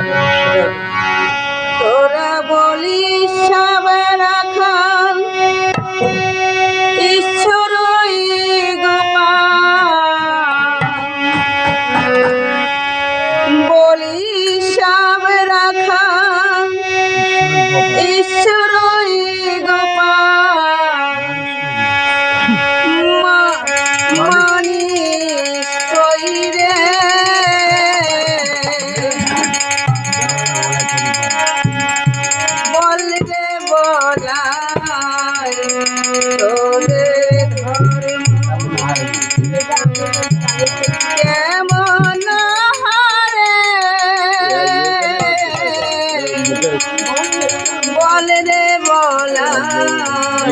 Amen.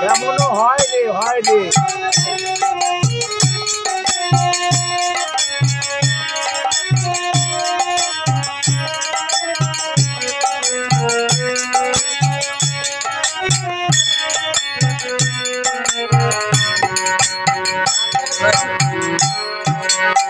কেমনও হয় রে হয় রে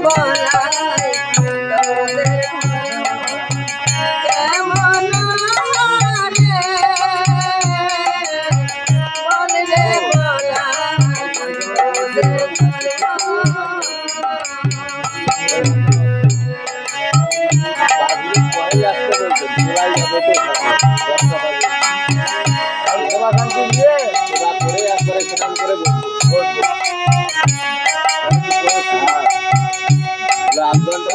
bol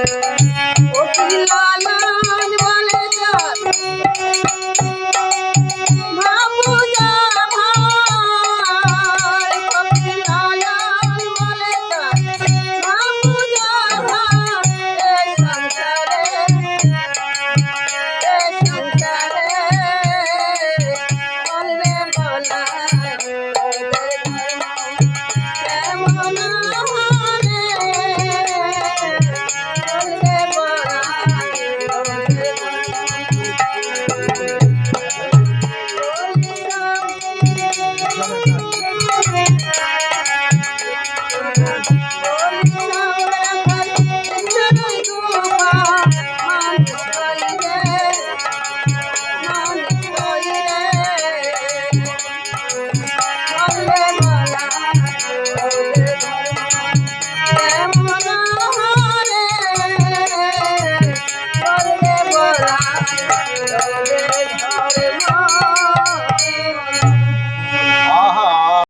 Música